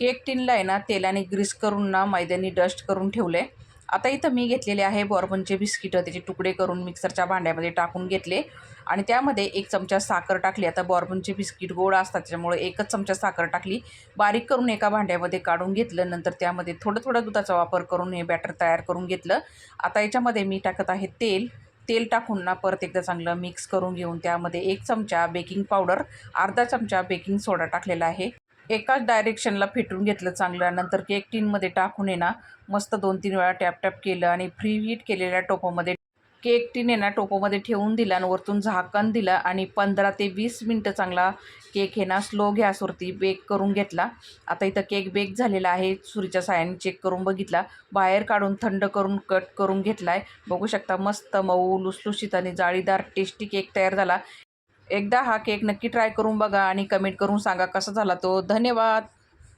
Cake टिनला आहे ना तेलाने ग्रीस करून ना मैद्यानी डस्ट करून ठेवलं आहे आता इथं मी घेतलेले आहे बॉर्बनचे बिस्किटं त्याचे तुकडे करून मिक्सरच्या भांड्यामध्ये टाकून घेतले. आणि त्यामध्ये एक चमचा साखर टाकली. आता बॉर्बनचे बिस्किट गोड असतात त्याच्यामुळे एकच चमचा साखर टाकली. बारीक करून एका भांड्यामध्ये काढून घेतलं. नंतर त्यामध्ये थोडं थोडं दुधाचा वापर करून हे बॅटर तयार करून घेतलं. आता याच्यामध्ये मी टाकत आहे तेल. तेल टाकून ना परत एकदा चांगलं मिक्स करून घेऊन त्यामध्ये एक चमचा बेकिंग पावडर अर्धा चमचा बेकिंग सोडा टाकलेला आहे. एकाच डायरेक्शनला फिटून घेतलं चांगलं नंतर केक टीनमध्ये टाकून आहे ना मस्त दोन तीन वेळा टॅप टॅप केलं आणि फ्री हीट केलेल्या टोपामध्ये केक टीन आहे ना टोपामध्ये ठेवून दिला आणि वरतून झाकण दिलं आणि पंधरा ते वीस मिनटं चांगला केक हे ना स्लो गॅसवरती बेक करून घेतला. आता इथं केक बेक झालेला आहे सुरीच्या साह्याने चेक करून बघितला. बाहेर काढून थंड करून कट करून घेतला आहे बघू शकता मस्त मऊ लुसलुशीत आणि जाळीदार टेस्टी केक तयार झाला. एकदा हा केक नक्की ट्राय करून बघा आणि कमेंट करून सांगा कसा झाला तो. धन्यवाद.